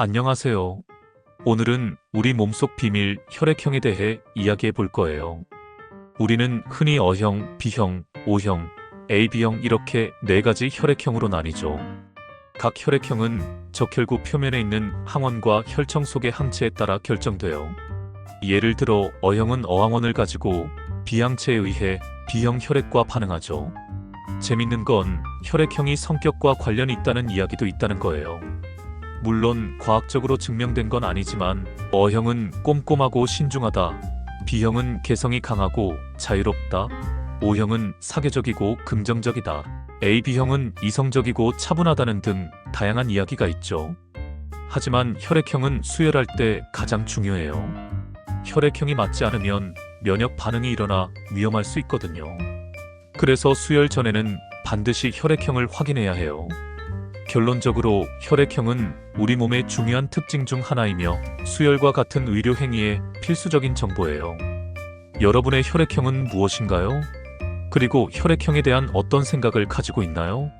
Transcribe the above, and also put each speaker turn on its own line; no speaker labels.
안녕하세요. 오늘은 우리 몸속 비밀 혈액형에 대해 이야기해 볼 거예요. 우리는 흔히 O형, B형, O형, AB형 이렇게 네 가지 혈액형으로 나뉘죠. 각 혈액형은 적혈구 표면에 있는 항원과 혈청 속의 항체에 따라 결정돼요. 예를 들어 O형은 어항원을 가지고 B항체에 의해 B형 혈액과 반응하죠. 재밌는 건 혈액형이 성격과 관련이 있다는 이야기도 있다는 거예요. 물론 과학적으로 증명된 건 아니지만 O형은 꼼꼼하고 신중하다. B형은 개성이 강하고 자유롭다. O형은 사교적이고 긍정적이다. AB형은 이성적이고 차분하다는 등 다양한 이야기가 있죠. 하지만 혈액형은 수혈할 때 가장 중요해요. 혈액형이 맞지 않으면 면역 반응이 일어나 위험할 수 있거든요. 그래서 수혈 전에는 반드시 혈액형을 확인해야 해요. 결론적으로 혈액형은 우리 몸의 중요한 특징 중 하나이며 수혈과 같은 의료 행위에 필수적인 정보예요. 여러분의 혈액형은 무엇인가요? 그리고 혈액형에 대한 어떤 생각을 가지고 있나요?